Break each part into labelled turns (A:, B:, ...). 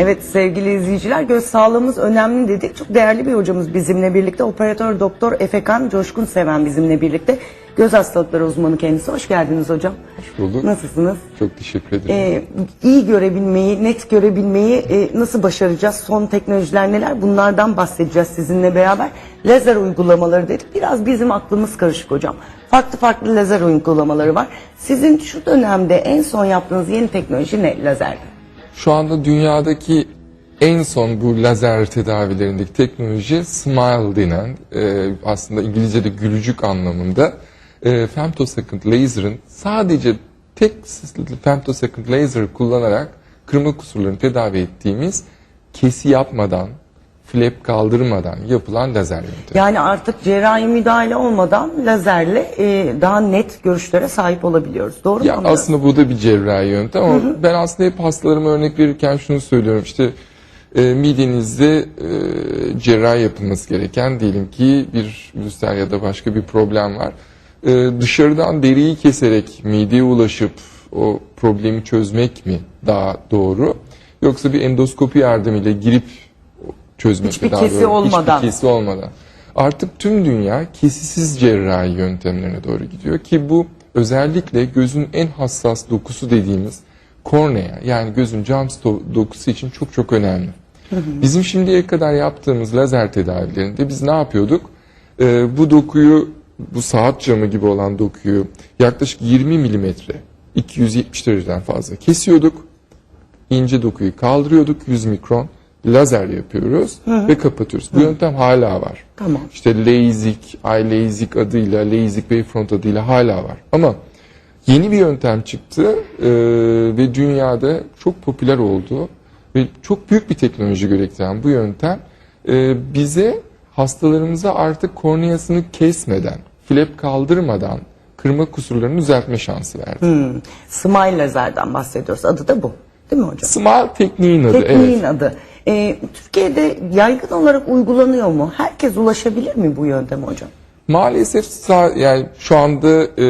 A: Evet sevgili izleyiciler göz sağlığımız önemli dedik. Çok değerli bir hocamız bizimle birlikte. Operatör Doktor Efekan Coşkun Seven bizimle birlikte. Göz hastalıkları uzmanı kendisi. Hoş geldiniz hocam.
B: Hoş bulduk.
A: Nasılsınız?
B: Çok teşekkür ederim.
A: Ee, iyi görebilmeyi, net görebilmeyi e, nasıl başaracağız? Son teknolojiler neler? Bunlardan bahsedeceğiz sizinle beraber. Lazer uygulamaları dedik. Biraz bizim aklımız karışık hocam. Farklı farklı lazer uygulamaları var. Sizin şu dönemde en son yaptığınız yeni teknoloji ne? Lazer.
B: Şu anda dünyadaki en son bu lazer tedavilerindeki teknoloji SMILE denen e, aslında İngilizce'de gülücük anlamında e, femtosecond laser'ın sadece tek femtosecond laser kullanarak kırmızı kusurlarını tedavi ettiğimiz kesi yapmadan, flap kaldırmadan yapılan lazer yöntemi.
A: Yani artık cerrahi müdahale olmadan lazerle e, daha net görüşlere sahip olabiliyoruz. Doğru
B: Ya
A: mu? anlıyorum?
B: aslında bu da bir cerrahi yöntem ama ben aslında hep hastalarıma örnek verirken şunu söylüyorum işte e, midenizde e, cerrahi yapılması gereken diyelim ki bir ülser ya da başka bir problem var. E, dışarıdan deriyi keserek mideye ulaşıp o problemi çözmek mi daha doğru yoksa bir endoskopi yardımıyla girip çözmek
A: Hiçbir
B: daha
A: kesi
B: doğru?
A: olmadan.
B: Hiçbir kesi olmadan. Artık tüm dünya kesisiz cerrahi yöntemlerine doğru gidiyor ki bu özellikle gözün en hassas dokusu dediğimiz kornea yani gözün cam dokusu için çok çok önemli. Bizim şimdiye kadar yaptığımız lazer tedavilerinde biz ne yapıyorduk? Ee, bu dokuyu bu saat camı gibi olan dokuyu yaklaşık 20 milimetre 270 dereceden fazla kesiyorduk ince dokuyu kaldırıyorduk 100 mikron lazer yapıyoruz ve kapatıyoruz. Bu yöntem hala var.
A: Tamam.
B: İşte LASIK, iLASIK adıyla, LASIK Wavefront adıyla hala var. Ama yeni bir yöntem çıktı e, ve dünyada çok popüler oldu ve çok büyük bir teknoloji gerektiren bu yöntem e, bize hastalarımıza artık korneasını kesmeden, flap kaldırmadan kırma kusurlarını düzeltme şansı verdi.
A: Hmm. Smile lazerden bahsediyoruz. Adı da bu. Değil mi hocam?
B: Smile tekniğin adı.
A: Tekniğin
B: evet.
A: adı. E, Türkiye'de yaygın olarak uygulanıyor mu? Herkes ulaşabilir mi bu yönteme hocam?
B: Maalesef yani şu anda e,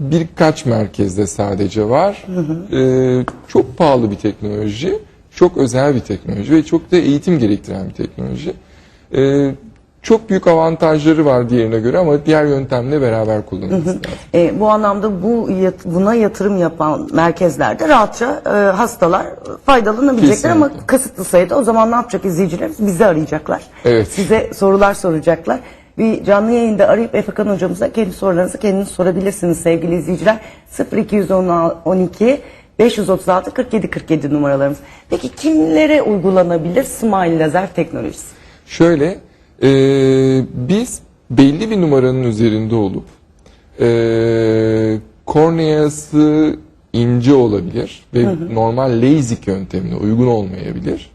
B: birkaç merkezde sadece var. E, çok pahalı bir teknoloji, çok özel bir teknoloji ve çok da eğitim gerektiren bir teknoloji. E, çok büyük avantajları var diğerine göre ama diğer yöntemle beraber kullanılması lazım.
A: E, bu anlamda bu yat- buna yatırım yapan merkezlerde rahatça e, hastalar faydalanabilecekler ama
B: Kesinlikle.
A: kısıtlı sayıda. O zaman ne yapacak izleyicilerimiz? Bizi arayacaklar.
B: Evet.
A: Size sorular soracaklar. Bir canlı yayında arayıp Efekan hocamıza kendi sorularınızı kendiniz sorabilirsiniz sevgili izleyiciler. 0212 536 47 47 numaralarımız. Peki kimlere uygulanabilir Smile lazer teknolojisi?
B: Şöyle, e, biz belli bir numaranın üzerinde olup e, korneası ince olabilir ve normal LASIK yöntemine uygun olmayabilir.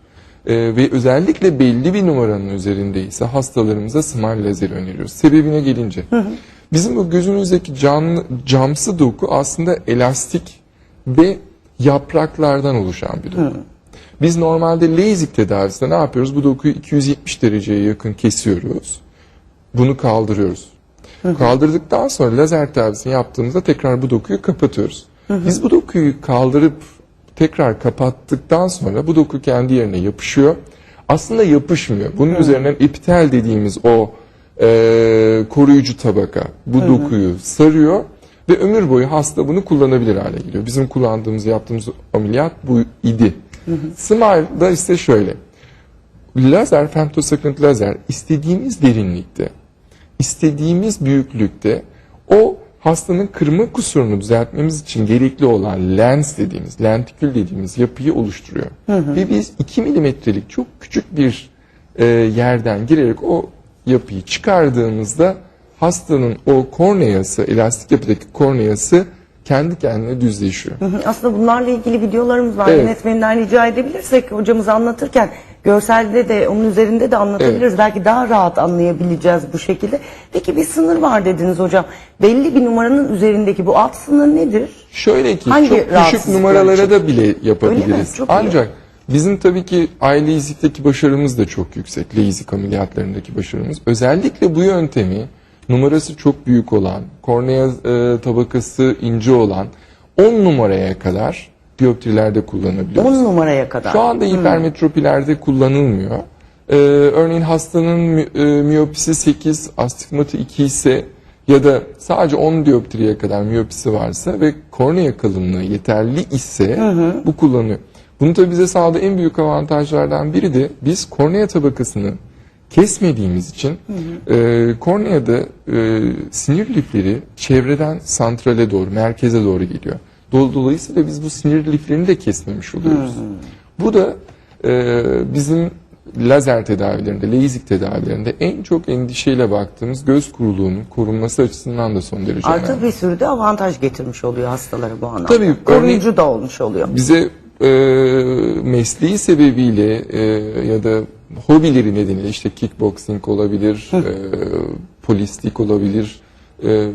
B: E, ve özellikle belli bir numaranın üzerindeyse hastalarımıza smile lazer öneriyoruz. Sebebine gelince, bizim bu gözünüzdeki canlı, camsı doku aslında elastik ve yapraklardan oluşan bir doku. Biz normalde LASIK tedavisinde ne yapıyoruz? Bu dokuyu 270 dereceye yakın kesiyoruz. Bunu kaldırıyoruz. Kaldırdıktan sonra lazer tedavisini yaptığımızda tekrar bu dokuyu kapatıyoruz. Biz bu dokuyu kaldırıp tekrar kapattıktan sonra bu doku kendi yerine yapışıyor. Aslında yapışmıyor. Bunun üzerinden epitel dediğimiz o e, koruyucu tabaka bu dokuyu sarıyor ve ömür boyu hasta bunu kullanabilir hale geliyor. Bizim kullandığımız, yaptığımız ameliyat bu idi. Smile'da ise şöyle. Lazer, femtosecond lazer istediğimiz derinlikte, istediğimiz büyüklükte o hastanın kırma kusurunu düzeltmemiz için gerekli olan lens dediğimiz, lentikül dediğimiz yapıyı oluşturuyor. Ve biz 2 milimetrelik çok küçük bir e, yerden girerek o yapıyı çıkardığımızda hastanın o korneası, elastik yapıdaki korneası kendi kendine düzleşiyor.
A: Aslında bunlarla ilgili videolarımız var.
B: Evet.
A: Yönetmeninden rica edebilirsek hocamız anlatırken görselde de onun üzerinde de anlatabiliriz. Belki daha rahat anlayabileceğiz bu şekilde. Peki bir sınır var dediniz hocam. Belli bir numaranın üzerindeki bu alt sınır nedir?
B: Şöyle ki
A: Hangi
B: çok düşük numaralara
A: için?
B: da bile yapabiliriz.
A: Çok iyi.
B: Ancak bizim tabii ki aile LASIK'teki başarımız da çok yüksek. LASIK ameliyatlarındaki başarımız. Özellikle bu yöntemi numarası çok büyük olan, kornea e, tabakası ince olan 10 numaraya kadar dioptrilerde kullanabiliyoruz.
A: 10 numaraya kadar.
B: Şu anda hipermetropilerde kullanılmıyor. Ee, örneğin hastanın mi- e, miyopisi 8, astigmatı 2 ise ya da sadece 10 dioptriye kadar miyopisi varsa ve kornea kalınlığı yeterli ise bu kullanılıyor. Bunu tabii bize sağladığı en büyük avantajlardan biri de biz kornea tabakasını kesmediğimiz için e, korneada e, sinir lifleri çevreden santrale doğru, merkeze doğru geliyor. Dol- Dolayısıyla biz bu sinir liflerini de kesmemiş oluyoruz. Bu da e, bizim lazer tedavilerinde, LASIK tedavilerinde en çok endişeyle baktığımız göz kuruluğunun korunması açısından da son derece önemli.
A: Artı bir sürü de avantaj getirmiş oluyor hastalara bu anlamda.
B: Tabii,
A: Koruyucu
B: örneğin-
A: da olmuş oluyor.
B: bize e, mesleği sebebiyle e, ya da hobileri nedeniyle işte kickboxing olabilir, e, polislik olabilir, e,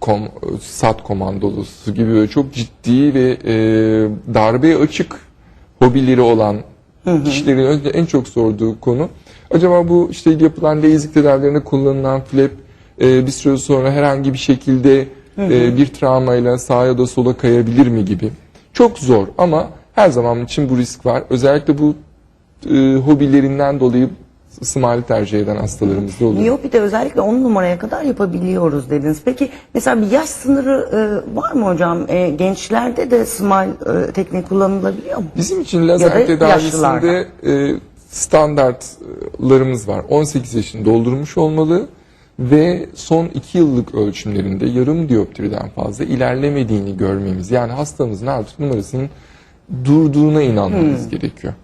B: kom, sat komandolusu gibi böyle çok ciddi ve e, darbeye açık hobileri olan kişilerin önce en çok sorduğu konu acaba bu işte yapılan LASIK tedavilerinde kullanılan flap e, bir süre sonra herhangi bir şekilde e, bir travmayla sağa ya da sola kayabilir mi gibi. Çok zor ama her zaman için bu risk var. Özellikle bu e, hobilerinden dolayı smile tercih eden hastalarımız da oluyor.
A: Miyopide özellikle 10 numaraya kadar yapabiliyoruz dediniz. Peki mesela bir yaş sınırı e, var mı hocam? E, gençlerde de smile e, tekniği kullanılabiliyor mu?
B: Bizim için lazer tedavisinde e, standartlarımız var. 18 yaşını doldurmuş olmalı ve son 2 yıllık ölçümlerinde yarım dioptriden fazla ilerlemediğini görmemiz. Yani hastamızın artık numarasının durduğuna inanmamız gerekiyor.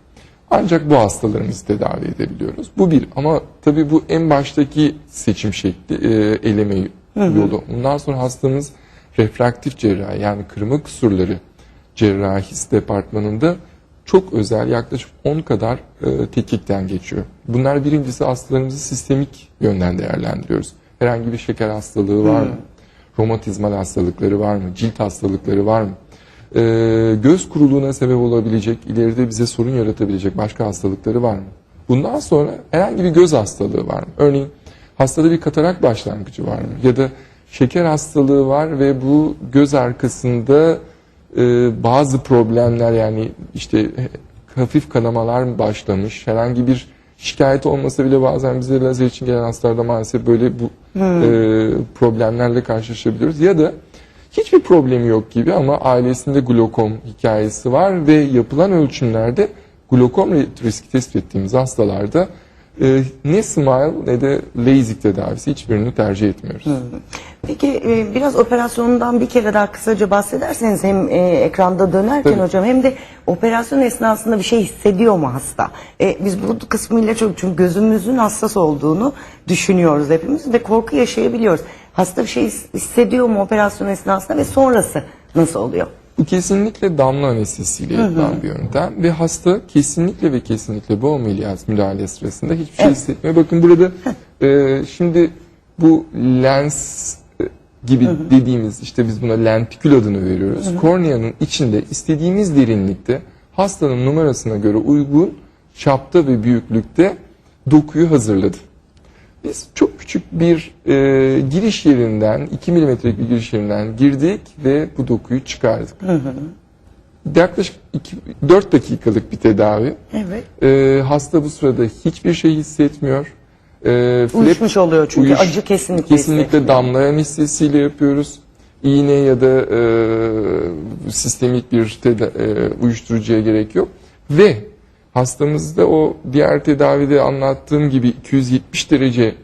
B: Ancak bu hastalarımızı tedavi edebiliyoruz. Bu bir ama tabii bu en baştaki seçim şekli, e, eleme yolu. Bundan sonra hastamız refraktif cerrahi yani kırma kusurları cerrahisi departmanında çok özel yaklaşık 10 kadar e, tetkikten geçiyor. Bunlar birincisi hastalarımızı sistemik yönden değerlendiriyoruz. Herhangi bir şeker hastalığı var mı? Romatizmal hastalıkları var mı? Cilt hastalıkları var mı? E, göz kuruluğuna sebep olabilecek, ileride bize sorun yaratabilecek başka hastalıkları var mı? Bundan sonra herhangi bir göz hastalığı var mı? Örneğin hastada bir katarak başlangıcı var mı? Ya da şeker hastalığı var ve bu göz arkasında e, bazı problemler yani işte hafif kanamalar mı başlamış, herhangi bir şikayet olmasa bile bazen bize lazer için gelen hastalarda maalesef böyle bu e, problemlerle karşılaşabiliyoruz. Ya da hiçbir problemi yok gibi ama ailesinde glokom hikayesi var ve yapılan ölçümlerde glokom riski tespit ettiğimiz hastalarda e, ne smile ne de LASIK tedavisi hiçbirini tercih etmiyoruz.
A: Peki e, biraz operasyondan bir kere daha kısaca bahsederseniz hem e, ekranda dönerken
B: Tabii.
A: hocam hem de operasyon esnasında bir şey hissediyor mu hasta? E, biz bu kısmıyla çok çünkü gözümüzün hassas olduğunu düşünüyoruz hepimiz ve korku yaşayabiliyoruz. Hasta bir şey his- hissediyor mu operasyon esnasında ve sonrası nasıl oluyor?
B: Bu kesinlikle damla anestezisiyle yapılan bir yöntem ve hasta kesinlikle ve kesinlikle bu ameliyat müdahale sırasında hiçbir şey
A: Evet.
B: hissetmiyor. Bakın burada e, şimdi bu lens e, gibi dediğimiz işte biz buna lentikül adını veriyoruz. Korneanın içinde istediğimiz derinlikte hastanın numarasına göre uygun çapta ve büyüklükte dokuyu hazırladı. Biz çok küçük bir e, giriş yerinden, 2 milimetrelik bir giriş yerinden girdik ve bu dokuyu çıkardık. Yaklaşık 4 dakikalık bir tedavi.
A: Evet.
B: E, hasta bu sırada hiçbir şey hissetmiyor. E, flap-
A: Uyuşmuş oluyor çünkü
B: uyuş-
A: acı kesinlikle
B: Kesinlikle damla anestezisiyle yapıyoruz. İğne ya da e, sistemik bir teda- e, uyuşturucuya gerek yok. Ve hastamızda o diğer tedavide anlattığım gibi 270 derece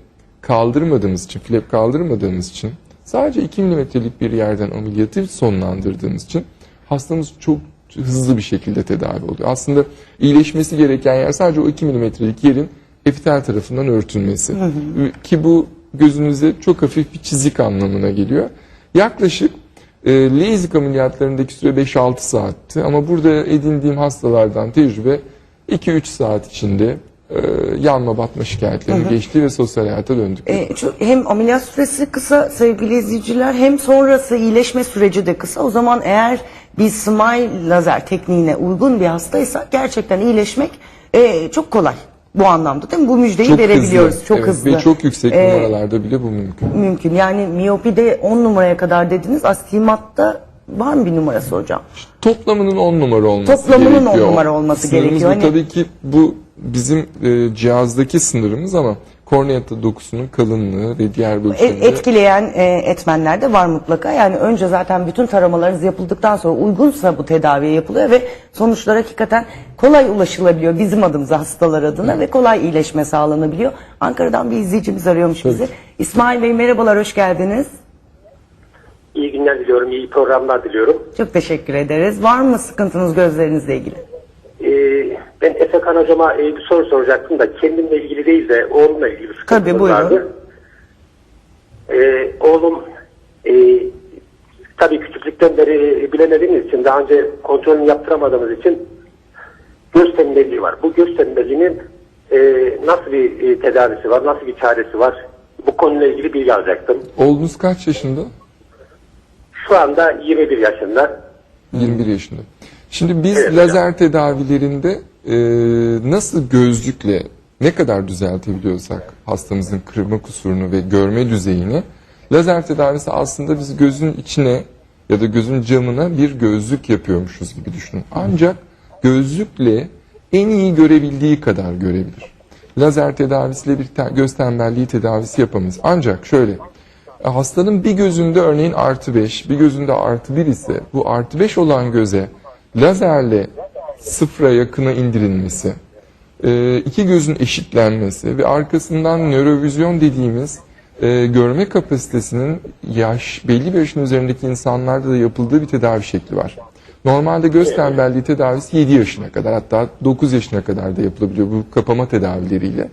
B: kaldırmadığımız için, flap kaldırmadığımız için sadece 2 milimetrelik bir yerden ameliyatı sonlandırdığımız için hastamız çok hızlı bir şekilde tedavi oluyor. Aslında iyileşmesi gereken yer sadece o 2 milimetrelik yerin epitel tarafından örtülmesi. Ki bu gözünüze çok hafif bir çizik anlamına geliyor. Yaklaşık e, LASIK ameliyatlarındaki süre 5-6 saatti ama burada edindiğim hastalardan tecrübe 2-3 saat içinde e, yanma batma şikayetlerini geçti ve sosyal hayata döndük.
A: E, çok- hem ameliyat süresi kısa sevgili izleyiciler hem sonrası iyileşme süreci de kısa. O zaman eğer biz smile lazer tekniğine uygun bir hastaysa gerçekten iyileşmek e, çok kolay bu anlamda değil mi? Bu müjdeyi
B: çok
A: verebiliyoruz.
B: hızlı,
A: Çok
B: evet,
A: hızlı.
B: ve çok yüksek
A: E,
B: numaralarda bile bu mümkün.
A: mümkün. Yani miyopide 10 numaraya kadar dediniz. Astigmatta Var mı bir numarası hocam?
B: Toplamının 10 numara olması
A: Toplamının
B: gerekiyor.
A: numara olması
B: Sınırımız
A: gerekiyor.
B: Bu
A: Hani-
B: tabii ki bu bizim e, cihazdaki sınırımız ama korneata dokusunun kalınlığı ve diğer bölümlerinde
A: etkileyen e, etmenler de var mutlaka. Yani önce zaten bütün taramalarınız yapıldıktan sonra uygunsa bu tedaviye yapılıyor ve sonuçlar hakikaten kolay ulaşılabiliyor bizim adımıza hastalar adına ve kolay iyileşme sağlanabiliyor. Ankara'dan bir izleyicimiz arıyormuş bizi. İsmail Bey merhabalar hoş geldiniz.
C: İyi günler diliyorum, iyi programlar diliyorum.
A: Çok teşekkür ederiz. Var mı sıkıntınız gözlerinizle ilgili?
C: Ee, ben Efekan hocama e, bir soru soracaktım da kendimle ilgili değil de oğlumla ilgili bir sıkıntımız
A: Tabii, buyurun.
C: vardı. Ee, oğlum e, tabii küçüklükten beri bilemediğimiz için daha önce kontrolünü yaptıramadığımız için göz tembelliği var. Bu göz tembelliğinin e, nasıl bir e, tedavisi var, nasıl bir çaresi var? Bu konuyla ilgili bilgi alacaktım.
B: oğlunuz kaç yaşında?
C: Şu anda 21 yaşında.
B: 21 yaşında. Şimdi biz
C: Evet,
B: lazer tedavilerinde e, nasıl gözlükle ne kadar düzeltebiliyorsak hastamızın kırma kusurunu ve görme düzeyini lazer tedavisi aslında biz gözün içine ya da gözün camına bir gözlük yapıyormuşuz gibi düşünün. Ancak gözlükle en iyi görebildiği kadar görebilir. Lazer tedavisiyle bir göz tembelliği tedavisi yapamayız. Ancak şöyle Hastanın bir gözünde örneğin artı 5, bir gözünde artı 1 ise bu artı 5 olan göze lazerle sıfıra yakına indirilmesi, e, iki gözün eşitlenmesi ve arkasından nörovizyon dediğimiz e, görme kapasitesinin yaş belli bir yaşın üzerindeki insanlarda da yapıldığı bir tedavi şekli var. Normalde göz tembelliği tedavisi 7 yaşına kadar hatta 9 yaşına kadar da yapılabiliyor bu kapama tedavileriyle.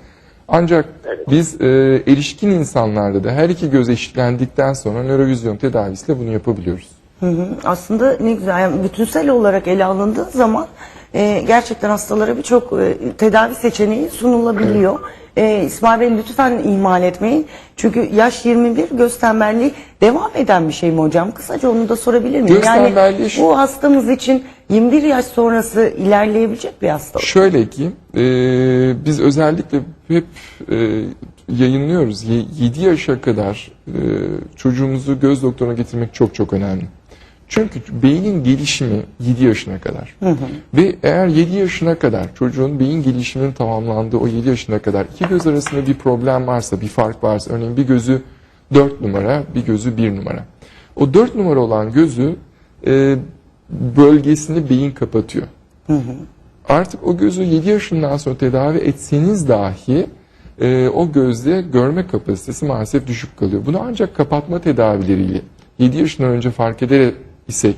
B: Ancak biz e, erişkin insanlarda da her iki göz eşitlendikten sonra nörovizyon tedavisiyle bunu yapabiliyoruz.
A: Hı hı. Aslında ne güzel yani bütünsel olarak ele alındığı zaman e, gerçekten hastalara birçok e, tedavi seçeneği sunulabiliyor. E, İsmail Bey lütfen ihmal etmeyin. Çünkü yaş 21 göz tembelliği devam eden bir şey mi hocam? Kısaca onu da sorabilir miyim?
B: Göz tembelliği şu-
A: bu hastamız için 21 yaş sonrası ilerleyebilecek bir hastalık.
B: Şöyle ki e, biz özellikle hep e, yayınlıyoruz. 7 yaşa kadar e, çocuğumuzu göz doktoruna getirmek çok çok önemli. Çünkü beynin gelişimi 7 yaşına kadar. Ve eğer 7 yaşına kadar çocuğun beyin gelişiminin tamamlandığı o 7 yaşına kadar iki göz arasında bir problem varsa, bir fark varsa, örneğin bir gözü 4 numara, bir gözü 1 numara. O 4 numara olan gözü e, bölgesini beyin kapatıyor. Artık o gözü 7 yaşından sonra tedavi etseniz dahi e, o gözde görme kapasitesi maalesef düşük kalıyor. Bunu ancak kapatma tedavileriyle 7 yaşından önce fark eder isek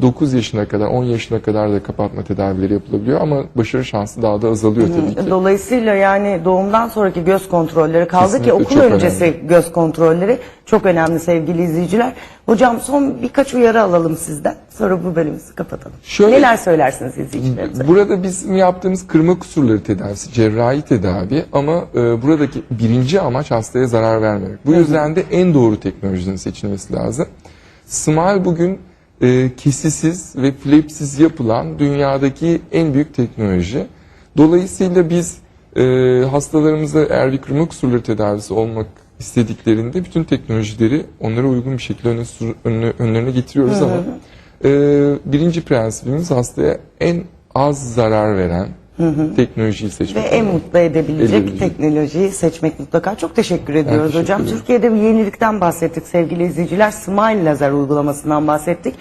B: 9 yaşına kadar 10 yaşına kadar da kapatma tedavileri yapılabiliyor ama başarı şansı daha da azalıyor tabii ki.
A: Dolayısıyla yani doğumdan sonraki göz kontrolleri kaldı ki
B: Kesinlikle
A: okul
B: çok
A: öncesi
B: önemli.
A: göz kontrolleri çok önemli sevgili izleyiciler. Hocam son birkaç uyarı alalım sizden. Sonra bu bölümümüzü kapatalım.
B: Şöyle-
A: Neler söylersiniz izleyicilerimize?
B: Burada bizim yaptığımız kırma kusurları tedavisi, cerrahi tedavi ama e, buradaki birinci amaç hastaya zarar vermemek. Bu yüzden de en doğru teknolojinin seçilmesi lazım. Smile bugün e, kesisiz ve flapsiz yapılan dünyadaki en büyük teknoloji. Dolayısıyla biz e, hastalarımıza eğer bir kırma kusurları tedavisi olmak istediklerinde bütün teknolojileri onlara uygun bir şekilde öne, önüne- önlerine getiriyoruz ama e, birinci prensibimiz hastaya en az zarar veren teknolojiyi
A: Ve
B: seçmek.
A: en mutlu edebilecek
B: Edebilecek.
A: teknolojiyi seçmek mutlaka. Çok teşekkür ediyoruz
B: teşekkür
A: hocam.
B: ederim.
A: Türkiye'de bir yenilikten bahsettik sevgili izleyiciler. Smile lazer uygulamasından bahsettik.